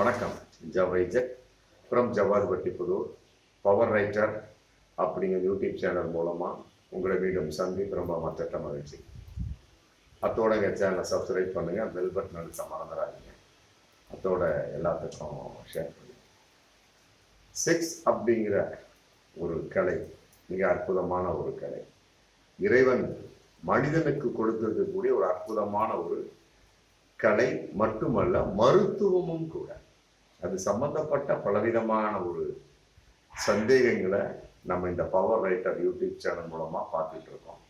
வணக்கம். ஜவைஜக் from Javadupatti Pudur power writer அப்படிங்கிற YouTube channel மூலமாக உங்களை மீண்டும் சந்திப்பு. ரொம்ப மற்ற மகிழ்ச்சி. அத்தோட எங்கள் சேனலை சப்ஸ்கிரைப் பண்ணுங்கள் பெல் பட்டன் அழுத்த மறந்துடாதீங்க. அத்தோட எல்லாத்துக்கும் ஷேர் பண்ணுங்க. செக்ஸ் அப்படிங்கிற ஒரு கலை மிக அற்புதமான ஒரு கலை. இறைவன் மனிதனுக்கு கொடுத்திருக்கக்கூடிய ஒரு அற்புதமான ஒரு கலை மட்டுமல்ல மருத்துவமும் கூட. அது சம்பந்தப்பட்ட பலவிதமான ஒரு சந்தேகங்களை நம்ம இந்த பவர் ரைட்டர் யூடியூப் சேனல் மூலமாக பார்த்துட்டு இருக்கோம்.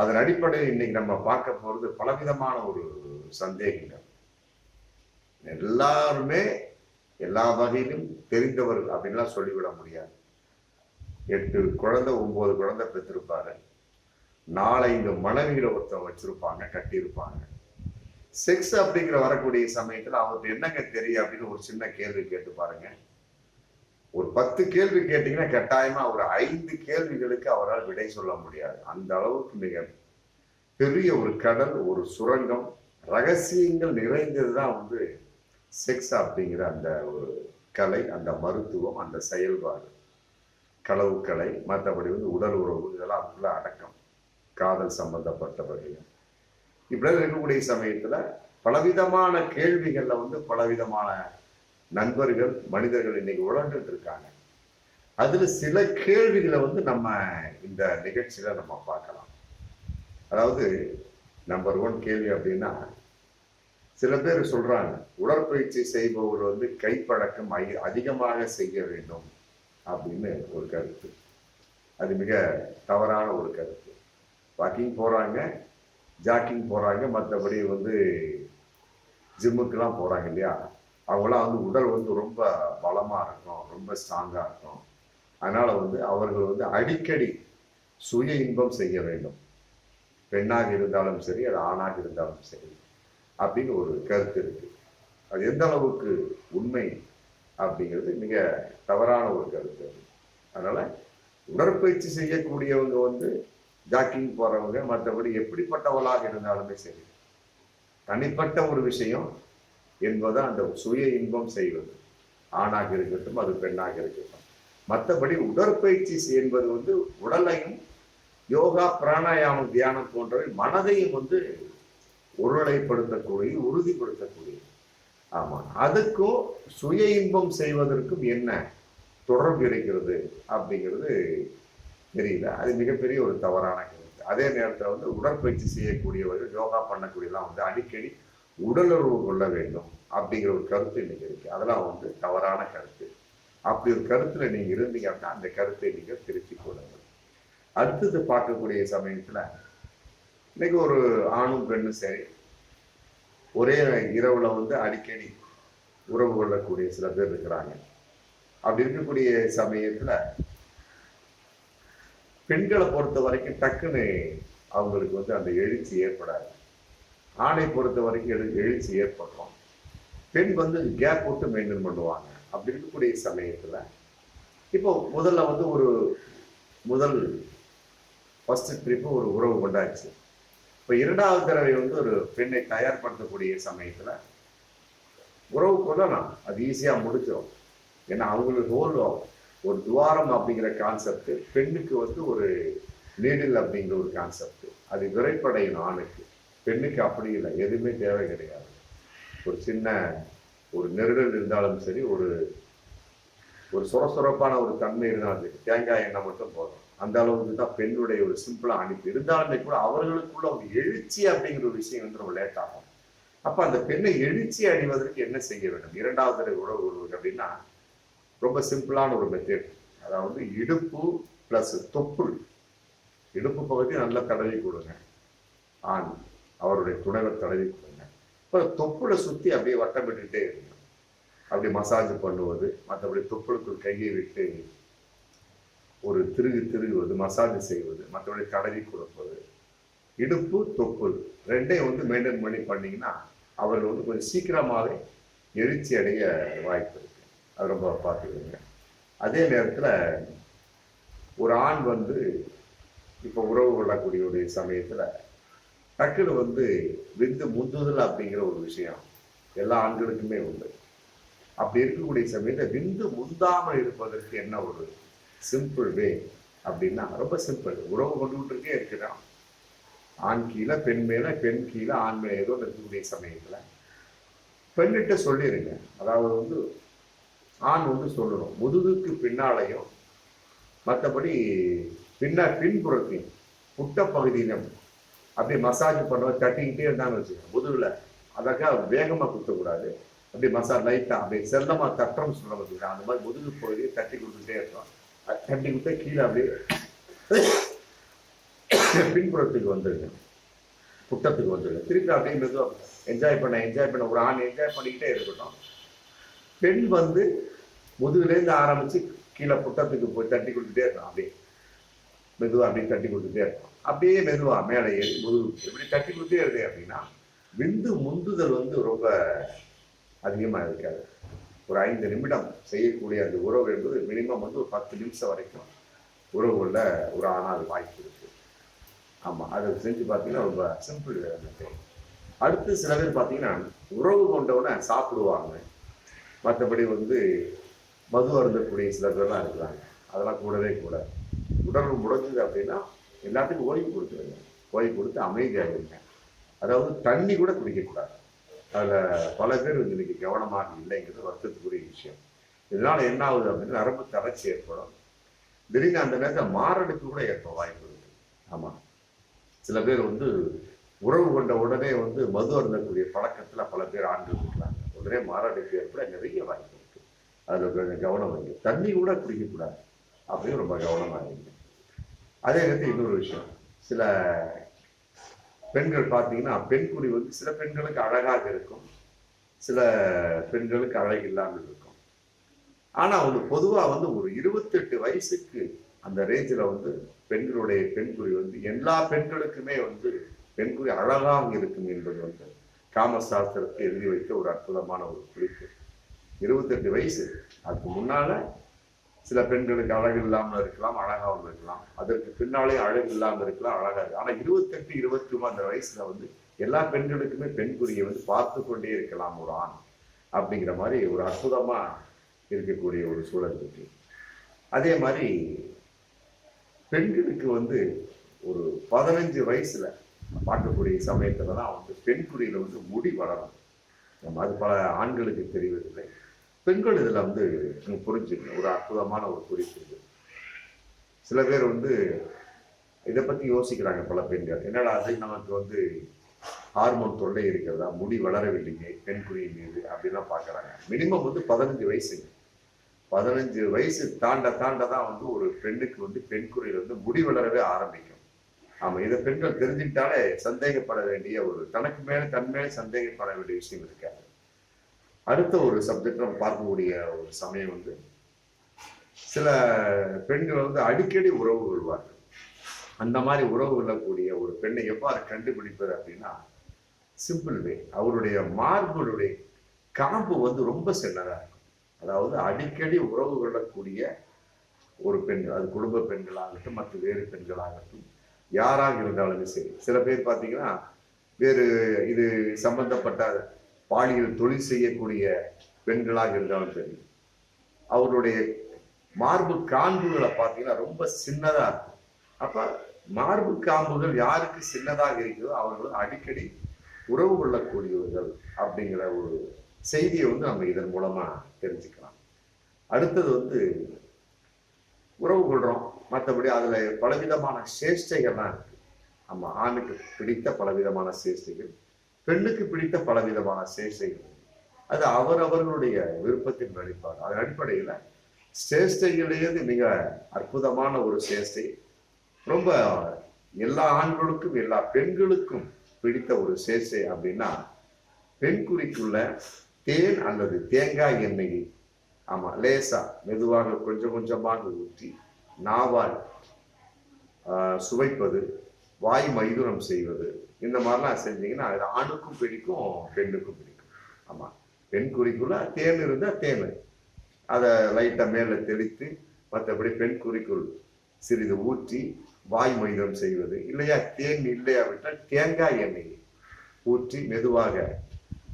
அதன் அடிப்படையில் இன்னைக்கு நம்ம பார்க்க போகிறது பலவிதமான ஒரு சந்தேகங்கள். எல்லாருமே எல்லா வகையிலும் தெரிந்தவர் அப்படின்லாம் சொல்லிவிட முடியாது. எட்டு குழந்தை ஒன்பது குழந்தை பெற்றிருப்பாரு நாலஞ்சு மனைவிகளை ஒருத்தன் வச்சிருப்பாங்க கட்டியிருப்பாங்க. செக்ஸ் அப்படிங்கிற வரக்கூடிய சமயத்தில் அவருக்கு என்னங்க தெரியும் அப்படின்னு ஒரு சின்ன கேள்வி கேட்டு பாருங்க. ஒரு பத்து கேள்வி கேட்டீங்கன்னா கட்டாயமா ஒரு ஐந்து கேள்விகளுக்கு அவரால் விடை சொல்ல முடியாது. அந்த அளவுக்கு மிக பெரிய ஒரு கடல் ஒரு சுரங்கம் ரகசியங்கள் நிறைந்தது தான் வந்து செக்ஸ் அப்படிங்கிற அந்த ஒரு கலை அந்த மருத்துவம் அந்த செயல்பாடு. களவு கலை மற்றபடி வந்து உடல் உறவு இதெல்லாம் அதுக்குள்ள அடக்கம். காதல் சம்பந்தப்பட்ட வகையில் இப்படி இருக்கக்கூடிய சமயத்துல பலவிதமான கேள்விகள்ல வந்து பலவிதமான நண்பர்கள் மனிதர்கள் இன்னைக்கு உழந்துட்டு இருக்காங்க. அதுல சில கேள்விகளை வந்து நம்ம இந்த நிகழ்ச்சியில நம்ம பார்க்கலாம். அதாவது நம்பர் ஒன் கேள்வி அப்படின்னா சில பேர் சொல்றாங்க உடற்பயிற்சி செய்பவர் வந்து கைப்பழக்கம் அதிகமாக செய்ய வேண்டும் அப்படின்னு ஒரு கருத்து. அது மிக தவறான ஒரு கருத்து. வாக்கிங் போறாங்க ஜாக்கிங் போகிறாங்க மற்றபடி வந்து ஜிம்முக்கெல்லாம் போகிறாங்க இல்லையா? அவங்களாம் வந்து உடல் வந்து ரொம்ப பலமாக இருக்கும். ரொம்ப ஸ்ட்ராங்காக இருக்கும். அதனால் வந்து அவர்கள் வந்து அடிக்கடி சுய இன்பம் செய்ய வேண்டும். பெண்ணாக இருந்தாலும் சரி அது ஆணாக இருந்தாலும் சரி அப்படின்னு ஒரு கருத்து இருக்குது அது எந்த அளவுக்கு உண்மை அப்படிங்கிறது மிக தவறான ஒரு கருத்து. அது உடற்பயிற்சி செய்யக்கூடியவங்க வந்து ஜாக்கிங் போறவங்க மற்றபடி எப்படிப்பட்டவளாக இருந்தாலுமே சரி. தனிப்பட்ட ஒரு விஷயம் என்பது அந்த சுய இன்பம் செய்வது. ஆணாக இருக்கட்டும் அது பெண்ணாக இருக்கட்டும். மற்றபடி உடற்பயிற்சி என்பது வந்து உடலையும் யோகா பிராணாயாமம் தியானம் போன்றவை மனதையும் வந்து உருளைப்படுத்தக்கூடிய உறுதிப்படுத்தக்கூடிய. ஆமா அதுக்கும் சுய இன்பம் செய்வதற்கும் என்ன தொடர்பு இருக்கிறது அப்படிங்கிறது தெரியல. அது மிகப்பெரிய ஒரு தவறான கருத்து. அதே நேரத்தில் வந்து உடற்பயிற்சி செய்யக்கூடியவர்கள் யோகா பண்ணக்கூடியலாம் வந்து அடிக்கடி உடலுறவு கொள்ள வேண்டும் அப்படிங்கிற ஒரு கருத்து இன்னைக்கு இருக்கு. அதெல்லாம் வந்து தவறான கருத்து. அப்படி ஒரு கருத்துல நீங்க இருந்தீங்க அப்படின்னா அந்த கருத்தை நீங்க திருத்தி கொள்ளுங்கள். அடுத்தது பார்க்கக்கூடிய சமயத்துல இன்னைக்கு ஒரு ஆணும் பெண்ணும் சரி ஒரே இரவுல வந்து அடிக்கடி உறவு கொள்ளக்கூடிய சில பேர் இருக்கிறாங்க. அப்படி இருக்கக்கூடிய சமயத்துல பெண்களை பொறுத்த வரைக்கும் டக்குன்னு அவங்களுக்கு வந்து அந்த எழுச்சி ஏற்படாது. ஆணை பொறுத்த வரைக்கும் எழு எழுச்சி ஏற்படுறோம் பெண் வந்து கேப் போட்டு மெயின்டைன் பண்ணுவாங்க. அப்படி இருக்கக்கூடிய சமயத்தில் இப்போ முதல்ல வந்து ஒரு முதல் ஃபஸ்ட்டு ட்ரிப்பு ஒரு உறவு கொண்டாச்சு. இப்போ இரண்டாவது தடவை வந்து ஒரு பெண்ணை தயார்படுத்தக்கூடிய சமயத்தில் உறவு கொள்ளலாம். அது ஈஸியாக முடிச்சிடும் ஏன்னா அவங்களுக்கு ஒரு ஒரு துவாரம் அப்படிங்கிற கான்செப்ட் பெண்ணுக்கு வந்து ஒரு நீடில் அப்படிங்கிற ஒரு கான்செப்ட் அது விரைப்படையணும் ஆணுக்கு. பெண்ணுக்கு அப்படி இல்லை எதுவுமே தேவை கிடையாது. ஒரு சின்ன ஒரு நெருடல் இருந்தாலும் சரி ஒரு ஒரு சுரசுரப்பான ஒரு தன்மை இருந்தாலும் சரி தேங்காய் எண்ணெய் மட்டும் போதும். அந்த அளவுக்கு தான் பெண்ணுடைய ஒரு சிம்பிளாக அனுப்பி இருந்தாலுமே கூட அவர்களுக்குள்ள ஒரு எழுச்சி அப்படிங்கிற ஒரு விஷயம் வந்து ரொம்ப லேட் ஆகும். அப்போ அந்த பெண்ணை எழுச்சி அடைவதற்கு என்ன செய்ய வேண்டும்? இரண்டாவது தடவை உறவு உழவு அப்படின்னா ரொம்ப சிம்பிளான ஒரு மெத்தட். அதாவது இடுப்பு ப்ளஸ் தொப்புள். இடுப்பு பகுதி நல்லா தடவி கொடுங்க. ஆண் அவருடைய துணைவர் தடவி கொடுங்க. இப்போ தொப்புளை சுற்றி அப்படியே வட்டமிட்டுட்டே இருங்க. அப்படி மசாஜ் பண்ணுவது மற்றபடி தொப்புளுக்குள் கையை விட்டு ஒரு திருகு திருகுவது மசாஜ் செய்வது மற்றபடி தடவி கொடுப்பது. இடுப்பு தொப்புள் ரெண்டையும் வந்து மெயின்டைன் பண்ணி பண்ணிங்கன்னா அவர்கள் வந்து கொஞ்சம் சீக்கிரமாகவே எழுச்சி அடைய வாய்ப்பு இருக்கு. அது ரொம்ப பார்த்துக்கிறீங்க அதே நேரத்தில் ஒரு ஆண் வந்து இப்போ உறவு கொள்ளக்கூடிய ஒரு சமயத்தில் டக்குன்னு வந்து விந்து முந்துதல் அப்படிங்கிற ஒரு விஷயம் எல்லா ஆண்களுக்குமே உண்டு. அப்படி இருக்கக்கூடிய சமயத்தில் விந்து முந்தாமல் இருப்பதற்கு என்ன ஒரு சிம்பிள் வே அப்படின்னா ரொம்ப சிம்பிள் உறவு கொண்டுகிட்டுருக்கே இருக்கிறான் ஆண் கீழே பெண் மேலே பெண் கீழே ஆண் மேலே ஏதோ இருக்கக்கூடிய சமயத்தில் பெண்ணிட்ட சொல்லிடுங்க அதாவது வந்து ஆண் வந்து சொல்லணும். முதுகுக்கு பின்னாலையும் மற்றபடி பின்னா பின்புறத்தையும் புட்ட பகுதியிலும் அப்படியே மசாஜ் பண்ணுவோம் தட்டிக்கிட்டே இருந்தான்னு வச்சுக்கோங்க. முதுகில் அதாக வேகமாக குத்தக்கூடாது. அப்படியே மசாஜ் லைட்டாக அப்படியே செல்லமாக தட்டுறோம்னு சொல்ல வச்சுக்கலாம் அந்த மாதிரி முதுகு பகுதியை தட்டி கொடுத்துட்டே இருக்கோம் அது தட்டி கொடுத்தா கீழே அப்படியே பின்புறத்துக்கு வந்துடுங்க புட்டத்துக்கு வந்துடுங்க திருப்பி அப்படியே மெதுவாக என்ஜாய் பண்ண என்ஜாய் பண்ண ஒரு ஆண் என்ஜாய் பண்ணிக்கிட்டே இருக்கட்டும். பெண் வந்து முதுகுலேருந்து ஆரம்பிச்சு கீழே புட்டத்துக்கு போய் தட்டி கொடுத்துட்டே இருக்கணும் அப்படியே மெதுவா அப்படியே தட்டி கொடுத்துட்டே இருக்கணும் அப்படியே மெதுவா மேலே ஏறி முதுகு இப்படி தட்டி கொடுத்தே இருக்கு அப்படின்னா விந்து முந்துதல் வந்து ரொம்ப அதிகமாக இருக்காது. ஒரு ஐந்து நிமிடம் செய்யக்கூடிய அந்த உறவு என்பது மினிமம் வந்து ஒரு பத்து நிமிஷம் வரைக்கும் உறவுகளில் ஒரு ஆனால் வாய்ப்பு இருக்கு. ஆமாம் அதை செஞ்சு பார்த்தீங்கன்னா ரொம்ப சிம்பிள் மெத்தட் அடுத்து சில பேர் பார்த்தீங்கன்னா உறவு கொண்டவுடனே சாப்பிடுவாங்க. மற்றபடி வந்து மது அருந்தக்கூடிய சில பேர்லாம் இருக்கிறாங்க. அதெல்லாம் கூடவே கூட. உடல் முடங்குது அப்படின்னா எல்லாத்துக்கும் ஓய்வு கொடுத்துருங்க. ஓய்வு கொடுத்து அமைதியாக இருங்க. அதாவது தண்ணி கூட குடிக்கக்கூடாது. அதில் பல பேர் இன்னைக்கு கவனமாக இல்லைங்கிறது வருத்தத்துக்குரிய விஷயம். இதனால் என்ன ஆகுது அப்படின்னா நரம்பு தளர்ச்சி ஏற்படும். திடீர்னு அந்த நேரத்தில் மாரடைப்பு கூட ஏற்பட வாய்ப்பு இருக்கு. ஆமாம் சில பேர் வந்து உறவு கொண்ட உடனே வந்து மது அருந்தக்கூடிய பழக்கத்தில் பல பேர் ஆண்டு இருக்கிறாங்க. உடனே மாரடைப்பு ஏற்பட நிறைய வாய்ப்பு இருக்கு. அதுல கொஞ்சம் கவனம் வைங்க தண்ணி கூட குடிக்கக்கூடாது. அப்படின்னு ரொம்ப கவனமாக இருங்க. அதே நேரத்தில் இன்னொரு விஷயம். சில பெண்கள் பார்த்தீங்கன்னா பெண் குறி வந்து சில பெண்களுக்கு அழகாக இருக்கும். சில பெண்களுக்கு அழகு இல்லாமல் இருக்கும். ஆனா வந்து பொதுவா வந்து ஒரு இருபத்தெட்டு வயசுக்கு அந்த ரேஞ்சில் வந்து பெண்களுடைய பெண்குறி வந்து எல்லா பெண்களுக்குமே வந்து பெண்குறி அழகாக இருக்கும் என்பது வந்து காமசாஸ்திரத்தை எழுதி வைத்த ஒரு அற்புதமான ஒரு குறிப்பு. இருபத்தெட்டு வயசு. அதுக்கு முன்னால சில பெண்களுக்கு அழகு இல்லாமல் இருக்கலாம் அழகாகவும் இருக்கலாம். அதற்கு பின்னாலே அழகு இல்லாமல் இருக்கலாம் அழகா இருக்கு. ஆனா இருபத்தெட்டு இருபத்தி ஒன்பது அந்த வயசுல வந்து எல்லா பெண்களுக்குமே பெண்குறியை வந்து பார்த்து கொண்டே இருக்கலாம் ஒரு ஆண் அப்படிங்கிற மாதிரி ஒரு அற்புதமா இருக்கக்கூடிய ஒரு சூழல் இருக்கு. அதே மாதிரி பெண்களுக்கு வந்து ஒரு பதினஞ்சு வயசுல பார்க்கக்கூடிய சமயத்தில் தான் வந்து பெண் குடியில் வந்து முடி வளரும். நம்ம அது பல ஆண்களுக்கு தெரிவதில்லை. பெண்கள் இதில் வந்து நீங்க புரிஞ்சுக்கணும். ஒரு அற்புதமான ஒரு குறிப்பு இது. சில பேர் வந்து இதை பற்றி யோசிக்கிறாங்க பல பெண்கள். என்னடா அது? நமக்கு வந்து ஹார்மோன் தொல்லை இருக்கிறதா? முடி வளரவில்லையே பெண் குறியின் மீது அப்படின்லாம் பார்க்குறாங்க. மினிமம் வந்து பதினஞ்சு வயசுங்க பதினஞ்சு வயசு தாண்ட தாண்ட தான் வந்து ஒரு பெண்ணுக்கு வந்து பெண் குறையில் வந்து முடி வளரவே ஆரம்பிக்கும். ஆமா இதை பெண்கள் தெரிஞ்சுக்கிட்டாலே சந்தேகப்பட வேண்டிய ஒரு தனக்கு மேல தன் மேலே சந்தேகப்பட வேண்டிய விஷயம் இருக்காது. அடுத்த ஒரு சப்ஜெக்ட் நம்ம பார்க்கக்கூடிய ஒரு சமயம் வந்து சில பெண்கள் வந்து அடிக்கடி உறவு கொள்வார்கள். அந்த மாதிரி உறவு கொள்ளக்கூடிய ஒரு பெண்ணை எவ்வாறு கண்டுபிடிப்பது அப்படின்னா சிம்பிள் வே அவருடைய மார்புடைய காம்பு வந்து ரொம்ப சின்னதாக இருக்கும். அதாவது அடிக்கடி உறவு கொள்ளக்கூடிய ஒரு பெண் அது குடும்ப பெண்களாகட்டும் மற்ற வேறு பெண்களாகட்டும் யாராக இருந்தாலுமே சரி. சில பேர் பார்த்தீங்கன்னா வேறு இது சம்பந்தப்பட்ட பாலியல் தொழில் செய்யக்கூடிய பெண்களாக இருந்தாலும் சரி அவருடைய மார்பு காம்புகளை பார்த்தீங்கன்னா ரொம்ப சின்னதாக இருக்கும். அப்போ மார்பு காம்புகள் யாருக்கு சின்னதாக இருக்கிறதோ அவர்கள் அடிக்கடி உறவு கொள்ளக்கூடியவர்கள் அப்படிங்கிற ஒரு செய்தியை வந்து நம்ம இதன் மூலமாக தெரிஞ்சுக்கலாம். அடுத்தது வந்து உறவு கொள்கிறோம் மற்றபடி அதில் பலவிதமான சேஷ்டைகள்லாம் இருக்கு. நம்ம ஆணுக்கு பிடித்த பலவிதமான சேஷ்டைகள் பெண்ணுக்கு பிடித்த பலவிதமான சேஷ்டைகள் அது அவரவர்களுடைய விருப்பத்தின் வெளிப்பாடு அதன் அடிப்படையில் சேஷ்டைகளிலேயே மிக அற்புதமான ஒரு சேஷ்டை ரொம்ப எல்லா ஆண்களுக்கும் எல்லா பெண்களுக்கும் பிடித்த ஒரு சேஷ்டை அப்படின்னா பெண் குறிக்குள்ள தேன் அல்லது தேங்காய் எண்ணெயை ஆமாம் லேசாக மெதுவாக கொஞ்சம் கொஞ்சமாக ஊற்றி நாவால் சுவைப்பது வாய் மைதுரம் செய்வது இந்த மாதிரிலாம் செஞ்சீங்கன்னா அது ஆணுக்கும் பிடிக்கும் பெண்ணுக்கும் பிடிக்கும். ஆமாம் பெண் குறிக்குள்ள தேன் இருந்தால் தேன். அதை லைட்டாக மேலே தெளித்து மற்றபடி பெண் குறிக்குள் சிறிது ஊற்றி வாய் மைதம் செய்வது. இல்லையா தேன் இல்லையா விட்டால் தேங்காய் எண்ணெய் ஊற்றி மெதுவாக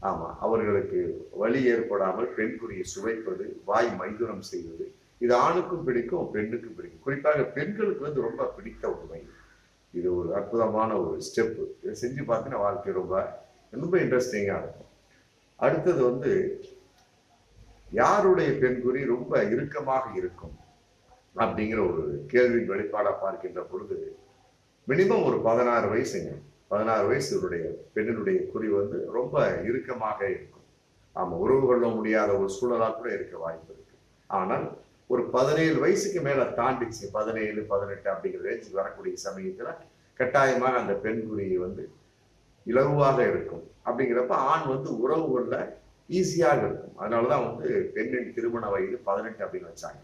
ஆமாம் அவர்களுக்கு வலி ஏற்படாமல் பெண்குறியை சுவைப்பது வாய் மைதுரம் செய்வது இது ஆணுக்கும் பிடிக்கும் பெண்ணுக்கும் பிடிக்கும். குறிப்பாக பெண்களுக்கு வந்து ரொம்ப பிடித்த உண்மை இது ஒரு அற்புதமான ஒரு ஸ்டெப்பு இதை செஞ்சு பார்த்தீங்கன்னா வாழ்க்கை ரொம்ப ரொம்ப இன்ட்ரெஸ்டிங்காக இருக்கும். அடுத்தது வந்து யாருடைய பெண்குறி ரொம்ப இறுக்கமாக இருக்கும் அப்படிங்கிற ஒரு கேள்வியின் வெளிப்பாடாக பார்க்கின்ற பொழுது மினிமம் ஒரு பதினாறு வயசுங்க. பதினாறு வயசுடைய பெண்ணினுடைய குறி வந்து ரொம்ப இறுக்கமாக இருக்கும். ஆமாம் உறவு கொள்ள முடியாத ஒரு சூழலாக கூட இருக்க வாய்ப்பு இருக்கு. ஆனால் ஒரு பதினேழு வயசுக்கு மேல தாண்டிச்சு. பதினேழு பதினெட்டு அப்படிங்கிற ரேஞ்சுக்கு வரக்கூடிய சமயத்துல கட்டாயமாக அந்த பெண் குறி வந்து இலகுவாக இருக்கும். அப்படிங்கிறப்ப ஆண் வந்து உறவு கொள்ள ஈஸியாக இருக்கும். அதனாலதான் வந்து பெண்ணின் திருமண வயது பதினெட்டு அப்படின்னு வச்சாங்க.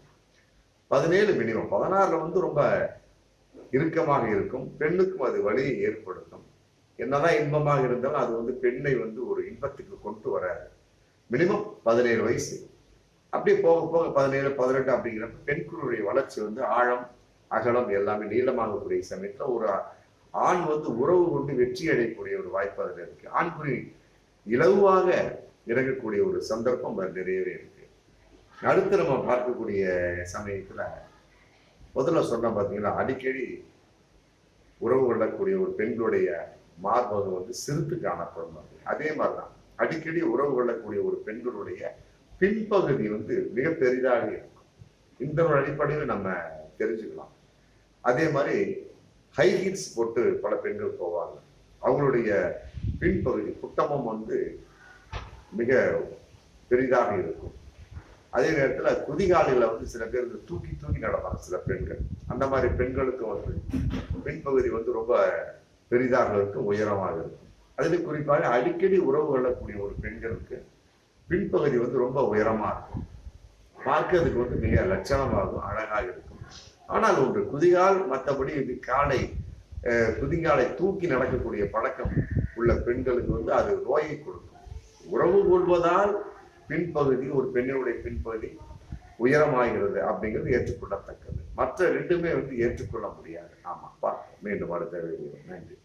பதினேழு மினிமம் பதினாறுல வந்து ரொம்ப இறுக்கமாக இருக்கும். பெண்ணுக்கும் அது வழியை ஏற்படுத்தும். என்னதான் இன்பமாக இருந்தாலும் அது வந்து பெண்ணை வந்து ஒரு இன்பத்துக்கு கொண்டு வராது. மினிமம் பதினேழு வயசு. அப்படியே போக போக பதினேழு பதினெட்டு அப்படிங்கிறப்ப பெண்குருடைய வளர்ச்சி வந்து ஆழம் அகலம் எல்லாமே நீளமாகக்கூடிய சமயத்துல ஒரு ஆண் வந்து உறவு கொண்டு வெற்றி அடையக்கூடிய ஒரு வாய்ப்பு அதில் இருக்கு ஆண்குறி இலகுவாக இறங்கக்கூடிய ஒரு சந்தர்ப்பம் அது நிறையவே இருக்கு அடுத்து நம்ம பார்க்கக்கூடிய சமயத்துல முதல்ல சொன்ன பார்த்தீங்கன்னா அடிக்கடி உறவு கொள்ளக்கூடிய ஒரு பெண்களுடைய மார்பகம் வந்து சிறுத்து காணப்படும் அது. அதே மாதிரிதான் அடிக்கடி உறவு கொள்ளக்கூடிய ஒரு பெண்களுடைய பின்பகுதி வந்து மிக பெரிதாக இருக்கும். இந்த ஒரு அடிப்படையில் நம்ம தெரிஞ்சுக்கலாம். அதே மாதிரி ஹை ஹீல்ஸ் போட்டு பல பெண்கள் போவாங்க. அவங்களுடைய பின்பகுதி குட்டமும் வந்து மிக பெரிதாக இருக்கும். அதே நேரத்தில் குதிகாலில வந்து சில பேர் தூக்கி தூக்கி நடப்பாங்க சில பெண்கள். அந்த மாதிரி பெண்களுக்கு வந்து பின்பகுதி வந்து ரொம்ப பெரிதாக இருக்கும் உயரமாக இருக்கும். அதில் குறிப்பாக அடிக்கடி உறவு கொள்ளக்கூடிய ஒரு பெண்களுக்கு பின்பகுதி வந்து ரொம்ப உயரமா இருக்கும். பார்க்கறதுக்கு வந்து மிக லட்சணமாகும் அழகாக இருக்கும். ஆனால் ஒன்று குதிகால் மற்றபடி இது காலை குதிங்காலை தூக்கி நடக்கக்கூடிய பழக்கம் உள்ள பெண்களுக்கு வந்து அது நோயை கொடுக்கும். உறவு கொள்வதால் பின்பகுதி ஒரு பெண்ணினுடைய பின்பகுதி உயரமாகிறது அப்படிங்கிறது ஏற்றுக்கொள்ளத்தக்கது. மற்ற ரெண்டுமே வந்து ஏற்றுக்கொள்ள முடியாது. ஆமா பார்ப்போம். மீண்டும் அடுத்த நன்றி.